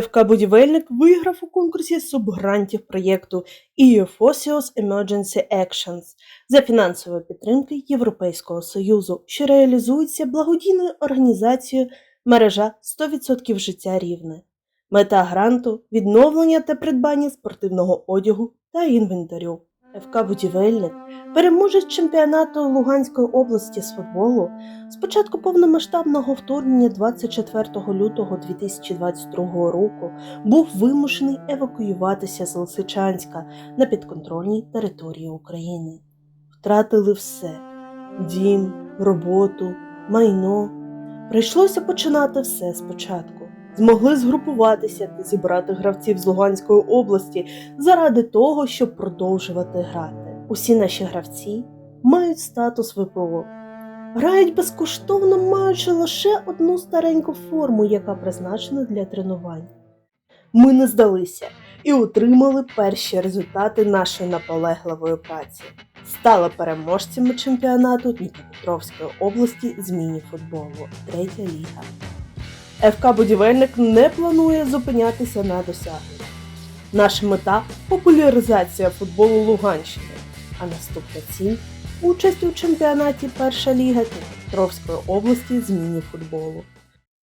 ФК Будівельник виграв у конкурсі субгрантів проєкту EUFOSIOS Emergency Actions за фінансової підтримки Європейського Союзу, що реалізується благодійною організацією мережа 100% життя рівне. Мета гранту відновлення та придбання спортивного одягу та інвентарю. ФК Будівельник переможець чемпіонату Луганської області з футболу з початку повномасштабного вторгнення 24 лютого 2022 року був вимушений евакуюватися з Лисичанська на підконтрольній території України. Втратили все: дім, роботу, майно. Прийшлося починати все спочатку. Змогли згрупуватися та зібрати гравців з Луганської області заради того, щоб продовжувати грати. Усі наші гравці мають статус ВПО. Грають безкоштовно, маючи лише одну стареньку форму, яка призначена для тренувань. Ми не здалися і отримали перші результати нашої наполегливої праці. Стали переможцями чемпіонату Дніпропетровської області з міні-футболу, третя ліга. ФК Будівельник не планує зупинятися на досягненні. Наша мета популяризація футболу Луганщини, а наступна ціль участь у чемпіонаті Перша ліга Дніпропетровської області з міні-футболу.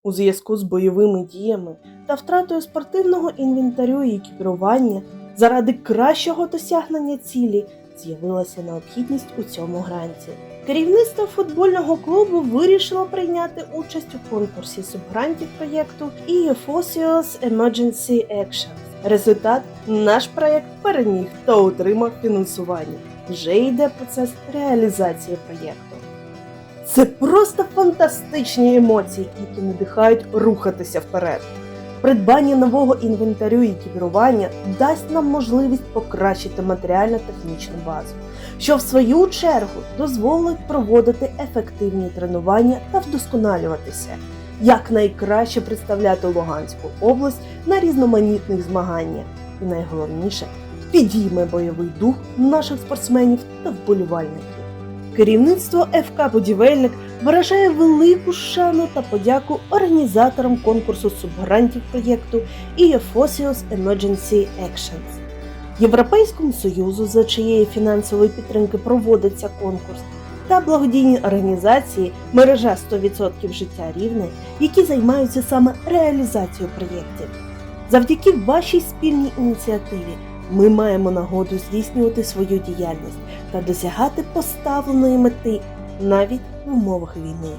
У зв'язку з бойовими діями та втратою спортивного інвентарю і екіпірування заради кращого досягнення цілі з'явилася необхідність у цьому гранті. Керівництво футбольного клубу вирішило прийняти участь у конкурсі субгрантів проєкту EFOSIOS Emergency Actions. Результат наш проєкт переміг та отримав фінансування. Вже йде процес реалізації проєкту. Це просто фантастичні емоції, які надихають рухатися вперед. Придбання нового інвентарю і екіпірування дасть нам можливість покращити матеріально-технічну базу, що в свою чергу дозволить проводити ефективні тренування та вдосконалюватися, як найкраще представляти Луганську область на різноманітних змаганнях. І найголовніше підійме бойовий дух наших спортсменів та вболівальників. Керівництво ФК Будівельник виражає велику шану та подяку організаторам конкурсу субгрантів проєкту EFOSIOS Emergency Actions. Європейському Союзу, за чиєї фінансової підтримки проводиться конкурс, та благодійні організації мережа 100% життя рівне, які займаються саме реалізацією проєктів. Завдяки вашій спільній ініціативі ми маємо нагоду здійснювати свою діяльність та досягати поставленої мети навіть в умовах війни.